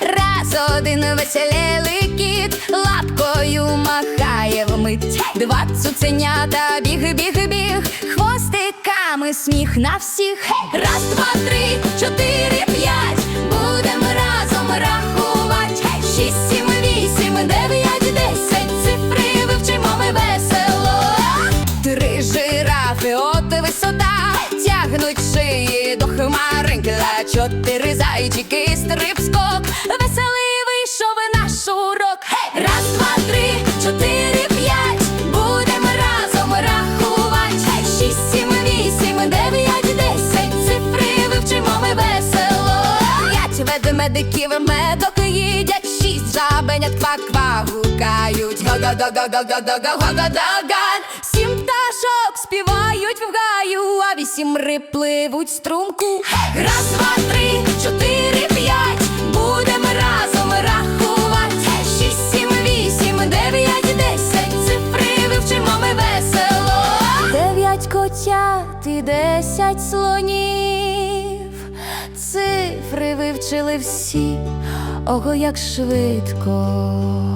Раз один веселілий кіт лапкою махає вмить. Два цуценята біг, біг, біг, хвостиками сміх на всіх. Раз, два, три, чотири, п'ять. Будем разом рахувати. Шість, сім, вісім, дев'ять, десять. Цифри вивчимо ми весело. Три жирафи, от висота, тягнуть шиї хмаринкла. Чотири зайчики, стрибскок, веселий вийшов наш урок. Раз, два, три, чотири, п'ять, будем разом рахувати. Шість, сім, вісім, дев'ять, десять, цифри вивчимо ми весело. П'ять ведмедиків медок їдять, шість жабенят ква-ква гукають. Го-го-го-го-го-го-го-го-го-ган. Сім риб пливуть струмку. Раз, два, три, чотири, п'ять, будем разом рахувати. Шість, сім, вісім, дев'ять, десять, цифри вивчимо ми весело. Дев'ять котят і десять слонів. Цифри вивчили всі, ого, як швидко.